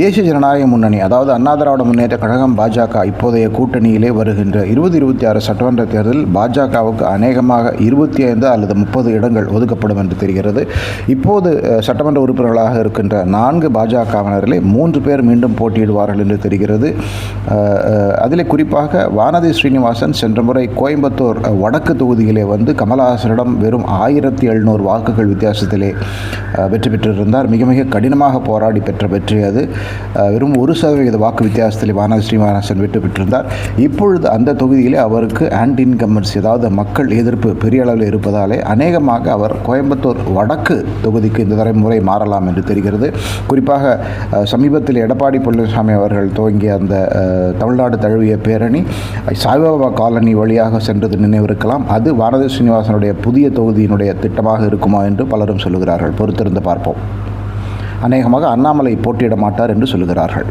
தேசிய ஜனநாயக முன்னணி அதாவது அண்ணா திராவிட முன்னேற்ற கழகம் பாஜக இப்போதைய கூட்டணியிலே வருகின்ற இருபது இருபத்தி ஆறு சட்டமன்ற தேர்தலில் பாஜகவுக்கு அநேகமாக இருபத்தி ஐந்து அல்லது முப்பது இடங்கள் ஒதுக்கப்படும் என்று தெரிகிறது. இப்போது சட்டமன்ற உறுப்பினர்களாக இருக்கின்ற நான்கு பாஜகவினரிலே மூன்று பேர் மீண்டும் போட்டியிடுவார்கள் என்று தெரிகிறது. அதில் அதிலே குறிப்பாக வானதி ஸ்ரீனிவாசன் சென்ற முறை கோயம்புத்தூர் வடக்கு தொகுதியிலே வந்து கமலஹாசனிடம் வெறும் ஆயிரத்தி எழுநூறு வாக்குகள் வித்தியாசத்திலே வெற்றி பெற்றிருந்தார். மிக மிக கடினமாக போராடி பெற்ற வெற்றி அது. வெறும் ஒரு சதவீத வாக்கு வித்தியாசத்தில் வானதி ஸ்ரீனிவாசன் வெற்றி பெற்றிருந்தார். இப்பொழுது அந்த தொகுதியிலே அவருக்கு ஆன்டி இன்கம்பன்சி அதாவது மக்கள் எதிர்ப்பு பெரிய அளவில் இருப்பதாலே அநேகமாக அவர் கோயம்புத்தூர் வடக்கு தொகுதிக்கு இந்த தலைமுறை மாறலாம் என்று தெரிகிறது. குறிப்பாக சமீபத்தில் எடப்பாடி பழனிசாமி அவர்கள் துவங்கிய அந்த தமிழ்நாடு தழுவிய பேரணி சாய்பாபா காலனி வழியாக சென்றது நினைவிருக்கலாம். அது வானதி ஸ்ரீனிவாசனுடைய புதிய தொகுதியினுடைய திட்டமாக இருக்குமா என்று பலரும் சொல்லுகிறார்கள். பொறுத்திருந்து பார்ப்போம். அநேகமாக அண்ணாமலை போட்டியிட மாட்டார் என்று சொல்லுகிறார்கள்.